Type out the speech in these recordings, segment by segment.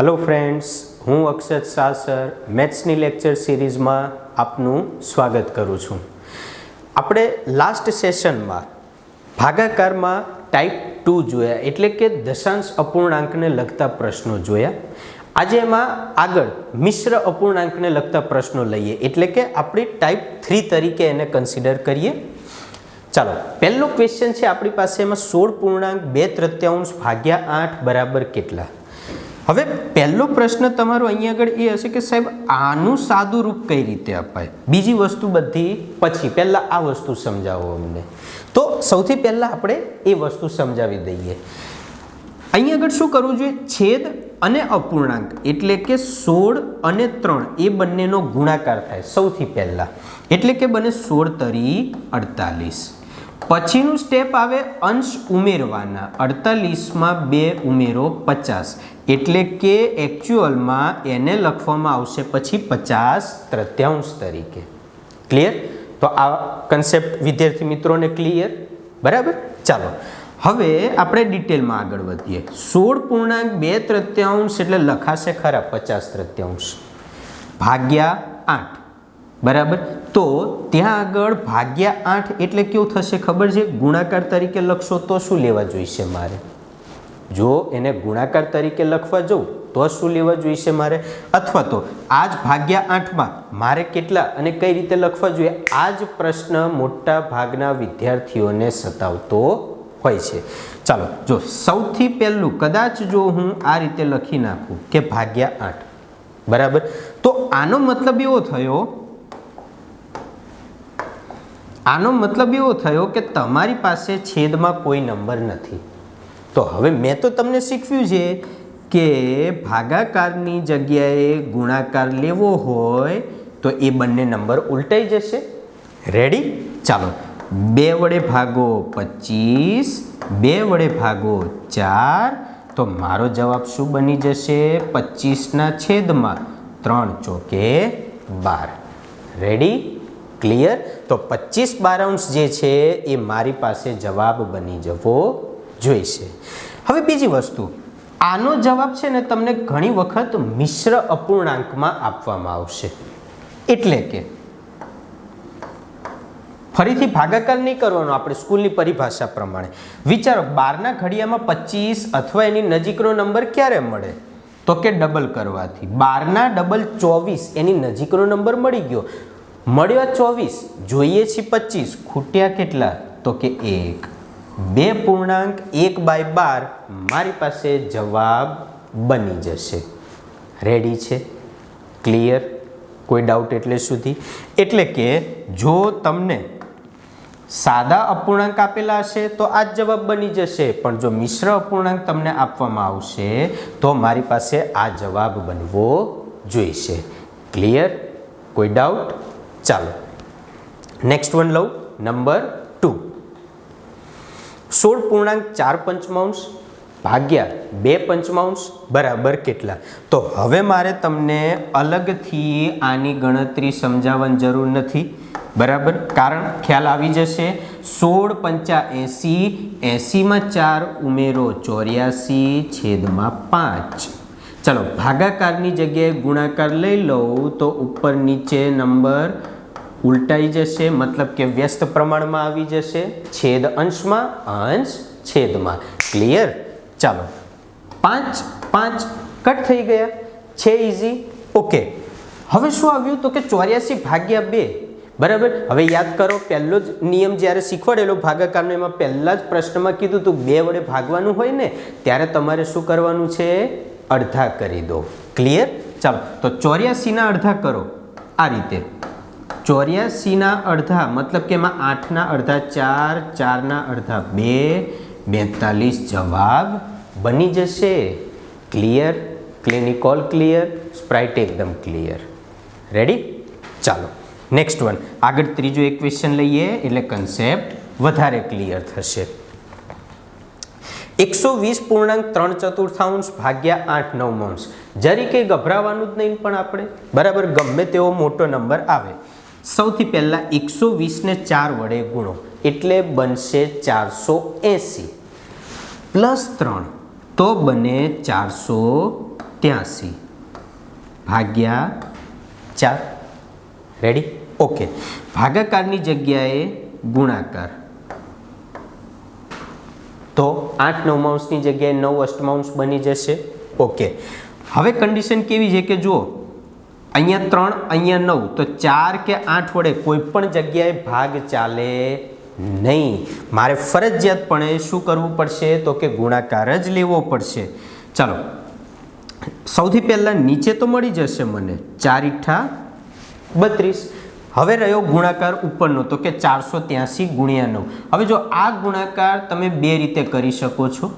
Hello friends હું Akshat Shah sir મેથ્સની lecture સિરીઝમાં આપનું સ્વાગત કરું છું. આપણે લાસ્ટ સેશનમાં ભાગાકારમાં ટાઈપ ટુ જોયા, એટલે કે દશાંશ અપૂર્ણાંકને લગતા પ્રશ્નો જોયા. આજે એમાં આગળ મિશ્ર અપૂર્ણાંકને લગતા પ્રશ્નો લઈએ, એટલે કે આપણે ટાઈપ થ્રી તરીકે એને કન્સિડર કરીએ. ચાલો, પહેલો ક્વેશ્ચન છે આપણી પાસે એમાં સોળ પૂર્ણાંક બે તૃત્યાંશ ભાગ્યા આઠ બરાબર કેટલા? હવે પહેલો પ્રશ્ન તમારો અહીંયા આગળ એ હશે કે સાહેબ, આનું સાદું રૂપ કઈ રીતે અપાય? બીજી વસ્તુ બધી પછી, પહેલાં આ વસ્તુ સમજાવો અમને. તો સૌથી પહેલાં આપણે એ વસ્તુ સમજાવી દઈએ. અહીં આગળ શું કરવું જોઈએ? છેદ અને અપૂર્ણાંક, એટલે કે સોળ અને ત્રણ, એ બંનેનો ગુણાકાર થાય સૌથી પહેલાં. એટલે કે બને સોળ તરી અડતાલીસ. પછીનું સ્ટેપ આવે અંશ ઉમેરવાના. અડતાલીસમાં બે ઉમેરો પચાસ. એટલે કે એકચ્યુઅલમાં એને લખવામાં આવશે પછી પચાસ તૃત્યાંશ તરીકે. ક્લિયર તો આ કન્સેપ્ટ વિદ્યાર્થી મિત્રોને ક્લિયર બરાબર? ચાલો. હવે આપણે ડિટેલમાં આગળ વધીએ. સોળ પૂર્ણાંક બે તૃત્યાંશ એટલે લખાશે ખરા પચાસ તૃત્યાંશ. ભાગ્યા આઠ. બરાબર? તો ત્યાં આગળ ભાગ્યા આઠ એટલે કેવું થશે ખબર છે? ગુણાકાર તરીકે લખશો તો શું લેવા જોઈશે મારે? જો એને ગુણાકાર તરીકે લખવા જવું તો શું લેવા જોઈશે મારે? અથવા તો આ જ ભાગ્યા આઠમાં મારે કેટલા અને કઈ રીતે લખવા જોઈએ? આ જ પ્રશ્ન મોટા ભાગના વિદ્યાર્થીઓને સતાવતો હોય છે. ચાલો, જો સૌથી પહેલું કદાચ જો હું આ રીતે લખી નાખું કે ભાગ્યા આઠ. બરાબર? તો આનો મતલબ એવો થયો આનો મતલબ એવો થયો કે તમારી પાસે છેદમાં કોઈ નંબર નથી. તો હવે મેં તો તમને શીખવ્યું છે કે ભાગાકારની જગ્યાએ ગુણાકાર લેવો હોય તો એ બંને નંબર ઉલટાઈ જશે. રેડી ચાલો. બે વડે ભાગો પચીસ, બે વડે ભાગો ચાર. તો મારો જવાબ શું બની જશે? પચીસના છેદમાં ત્રણ ચોકે બાર. રેડી ક્લિયર તો પચીસ બારાઉન્સ જે છે એ મારી પાસે જવાબ બની જવો જોઈશે. હવે બીજી વસ્તુ. આનો જવાબ છે ને તમને ઘણી વખત મિશ્ર અપૂર્ણાંકમાં આપવામાં આવશે. એટલે કે ફરીથી ભાગાકાર નહીં કરવાનો, આપણે સ્કૂલની પરિભાષા પ્રમાણે. વિચારો, બારના ઘડિયામાં પચીસ અથવા એની નજીકનો નંબર ક્યારે મળે? તો કે ડબલ કરવાથી. બારના ડબલ ચોવીસ, એની નજીકનો નંબર મળી ગયો. મળ્યો ચોવીસ, જોઈએ છીએ પચીસ, ખૂટ્યા કેટલા? તો કે એક. બે પૂર્ણાંક, એક બાય બાર, મારી પાસે જવાબ બની જશે. રેડી છે? ક્લિયર કોઈ ડાઉટ એટલે સુધી? એટલે કે જો તમને સાદા અપૂર્ણાંક આપેલા હશે, તો આ જ જવાબ બની જશે. પણ જો મિશ્ર અપૂર્ણાંક તમને આપવામાં આવશે, તો મારી પાસે આ જવાબ બનવો જોઈશે. ક્લિયર કોઈ ડાઉટ ચાલો. નેક્સ્ટ વન લઉં નંબર ટુ સોળ પૂર્ણાંક ચાર પંચમાંશ ભાગ્યા બે પંચમાંશ બરાબર કેટલા? તો હવે મારે તમને અલગથી આની ગણતરી સમજાવવાની જરૂર નથી, બરાબર? કારણ ખ્યાલ આવી જશે, સોળ પંચા એંસી, એંસીમાં ચાર ઉમેરો ચોર્યાસી, છેદમાં પાંચ. ચલો, ભાગાકારની જગ્યાએ ગુણાકાર લઈ લઉં, તો ઉપર નીચે નંબર ઉલટાઈ જશે, મતલબ કે વ્યસ્ત પ્રમાણમાં આવી જશે. છેદ અંશમાં અંશ છેદમાં. ક્લિયર ચાલો. પાંચ પાંચ કટ થઈ ગયા. છે ઇઝી ઓકે હવે શું આવ્યું તો કે ચોર્યાસી ભાગ્યા બે. બરાબર? હવે યાદ કરો, પહેલો જ નિયમ જ્યારે શીખવાડેલો, ભાગાકારનો, એમાં પહેલા જ પ્રશ્નમાં કીધું તું બે વડે ભાગવાનું હોય ને, ત્યારે તમારે શું કરવાનું છે? અડધા કરી દો. ક્લિયર ચાલો. તો ચોર્યાસીના અડધા કરો. આ રીતે. ચોર્યાસીના અડધા, મતલબ કે એમાં આઠના અડધા ચાર, ચારના અડધા બે, બેતાલીસ જવાબ બની જશે. ક્લિયર ક્લિનિકોલ ક્લિયર સ્પ્રાઇટ એકદમ ક્લિયર રેડી ચાલો નેક્સ્ટ વન આગળ ત્રીજો એક ક્વેશ્ચન લઈએ, એટલે કન્સેપ્ટ વધારે ક્લિયર થશે. એકસો વીસ પૂર્ણાંક ત્રણ ચતુર્થાંશ ભાગ્યા આઠ નવમાંશ. જરી કંઈ ગભરાવાનું જ નહીં પણ આપણે. બરાબર? ગમે તેવો મોટો નંબર આવે. સૌથી પહેલાં એકસો વીસને ચાર વડે ગુણો. એટલે બનશે ચારસો એંસી. પ્લસ ત્રણ, તો બને ચારસો ત્યાંસી. ભાગ્યા ચાર. રેડી ઓકે ભાગાકારની જગ્યાએ ગુણાકાર. તો આઠ નવમાંશની જગ્યાએ નવ અષ્ટમાંશ બની જશે. ઓકે હવે કન્ડિશન કેવી છે કે જુઓ. અહીંયા ત્રણ, અહીંયા નવ. તો ચાર કે આઠ વડે કોઈ પણ જગ્યાએ ભાગ ચાલે નહીં. મારે ફરજિયાતપણે શું કરવું પડશે? તો કે ગુણાકાર જ લેવો પડશે. ચાલો. સૌથી પહેલાં નીચે તો મળી જશે મને. ચાર ઈઠ્ઠા બત્રીસ. હવે રહ્યો ગુણાકાર ઉપરનો, તો કે ચારસો ત્યાંસી ગુણ્યા નવ. હવે જો આ ગુણાકાર તમે બે રીતે કરી શકો છો.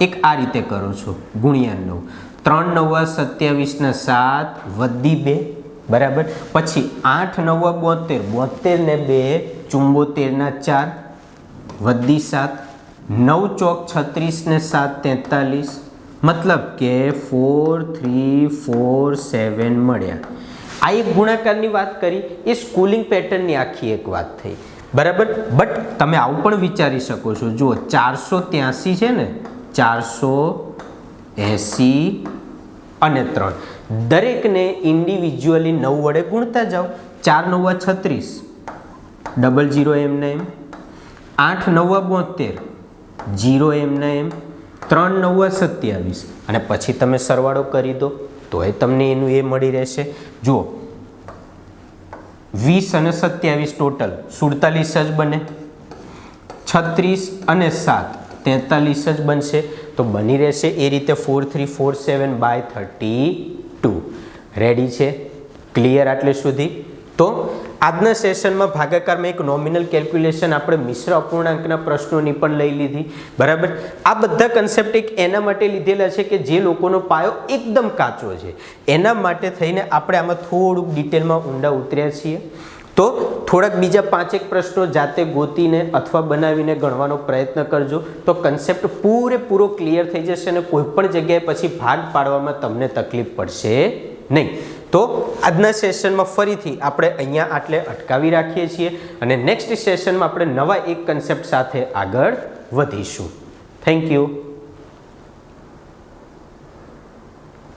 એક આ રીતે કરો છો. ગુણ્યા નવ. ત્રણ નવા સત્યાવીસના સાત વધી બે, બરાબર? પછી આઠ નવા બોતેર બોતેર ને બે, ચુંબોતેરના ચાર વધી સાત, નવ ચોક છત્રીસ ને સાત તેતાલીસ, મતલબ કે ફોર થ્રી ફોર સેવન મળ્યા. આ એક ગુણાકારની વાત કરી, એ સ્કૂલિંગ પેટર્નની આખી એક વાત થઈ. બરાબર? બટ તમે આવું પણ વિચારી શકો છો. જુઓ, ચારસો ત્યાંસી છે ને, ચારસો એંસી અને ત્રણ. દરેકને ઇન્ડિવિજ્યુઅલી નવ વડે ગુણતા જાઓ. ચાર નવા છત્રીસ. ડબલ જીરો એમના એમ. આઠ નવા બોતેર. જીરો એમના એમ. ત્રણ નવા સત્યાવીસ. અને પછી તમે સરવાળો કરી દો તો એ તમને એનું એ મળી રહેશે. જુઓ. વીસ અને સત્યાવીસ ટોટલ સુડતાલીસ જ બને. છત્રીસ અને સાત. તેતાલીસ જ બનશે. તો બની રહેશે એ રીતે four three four seven by thirty two ready છે? ક્લિયર આટલે સુધી? તો આજના સેશનમાં ભાગાકારમાં એક નોમિનલ કેલ્ક્યુલેશન આપણે મિશ્ર અપૂર્ણાંકના પ્રશ્નોની પણ લઈ લીધી. બરાબર? આ બધા કન્સેપ્ટ એક એના માટે લીધેલા છે કે જે લોકોનો પાયો એકદમ કાચો છે. એના માટે થઈને આપણે આમાં થોડુંક ડિટેલમાં ઊંડા ઉતર્યા છીએ. તો થોડાક બીજા પાંચેક પ્રશ્નો જાતે ગોતીને અથવા બનાવીને ગણવાનો પ્રયત્ન કરજો. તો કન્સેપ્ટ પૂરેપૂરો ક્લિયર થઈ જશે અને કોઈપણ જગ્યાએ પછી ભાગ પાડવામાં તમને તકલીફ પડશે નહીં. તો આજના સેશનમાં ફરીથી આપણે અહીંયા આટલે અટકાવી રાખીએ છીએ અને નેક્સ્ટ સેશનમાં આપણે નવા એક કન્સેપ્ટ સાથે આગળ વધીશું. Thank you